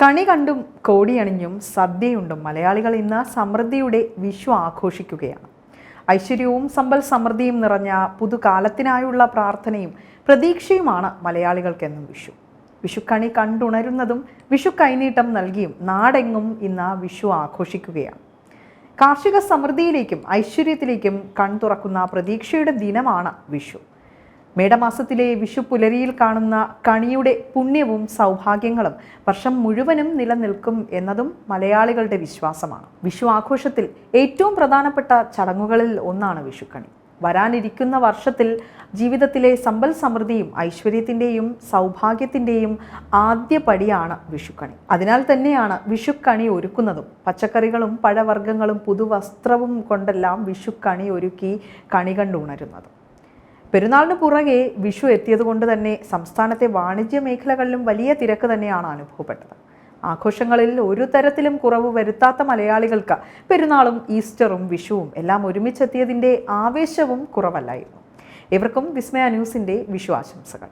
കണി കണ്ടും കോടിയണിഞ്ഞും സദ്യയുണ്ടും മലയാളികൾ ഇന്ന് സമൃദ്ധിയുടെ വിഷു ആഘോഷിക്കുകയാണ്. ഐശ്വര്യവും സമ്പൽ സമൃദ്ധിയും നിറഞ്ഞ പുതുകാലത്തിനായുള്ള പ്രാർത്ഥനയും പ്രതീക്ഷയുമാണ് മലയാളികൾക്കെന്നും വിഷു. വിഷുക്കണി കണ്ടുണരുന്നതും വിഷു കൈനീട്ടം നൽകിയും നാടെങ്ങും ഇന്ന് വിഷു ആഘോഷിക്കുകയാണ്. കാർഷിക സമൃദ്ധിയിലേക്കും ഐശ്വര്യത്തിലേക്കും കൺ കൺതുറക്കുന്ന പ്രതീക്ഷയുടെ ദിനമാണ് വിഷു. മേടമാസത്തിലെ വിഷു പുലരിയിൽ കാണുന്ന കണിയുടെ പുണ്യവും സൗഭാഗ്യങ്ങളും വർഷം മുഴുവനും നിലനിൽക്കും എന്നതും മലയാളികളുടെ വിശ്വാസമാണ്. വിഷു ആഘോഷത്തിൽ ഏറ്റവും പ്രധാനപ്പെട്ട ചടങ്ങുകളിൽ ഒന്നാണ് വിഷുക്കണി. വരാനിരിക്കുന്ന വർഷത്തിൽ ജീവിതത്തിലെ സമ്പൽ സമൃദ്ധിയും ഐശ്വര്യത്തിന്റെയും സൗഭാഗ്യത്തിന്റെയും ആദ്യ പടിയാണ് വിഷുക്കണി. അതിനാൽ തന്നെയാണ് വിഷുക്കണി ഒരുക്കുന്നതും. പച്ചക്കറികളും പഴവർഗങ്ങളും പുതുവസ്ത്രവും കൊണ്ടെല്ലാം വിഷുക്കണി ഒരുക്കി കണി കണ്ടുണരുന്നതും. പെരുന്നാളിന് പുറകെ വിഷു എത്തിയതുകൊണ്ട് തന്നെ സംസ്ഥാനത്തെ വാണിജ്യ മേഖലകളിലും വലിയ തിരക്ക് തന്നെയാണ് അനുഭവപ്പെട്ടത്. ആഘോഷങ്ങളിൽ ഒരു തരത്തിലും കുറവ് വരുത്താത്ത മലയാളികൾക്ക് പെരുന്നാളും ഈസ്റ്ററും വിഷുവും എല്ലാം ഒരുമിച്ചെത്തിയതിന്റെ ആവേശവും കുറവല്ലായിരുന്നു. ഇവർക്കും വിസ്മയ ന്യൂസിന്റെ വിഷു ആശംസകൾ.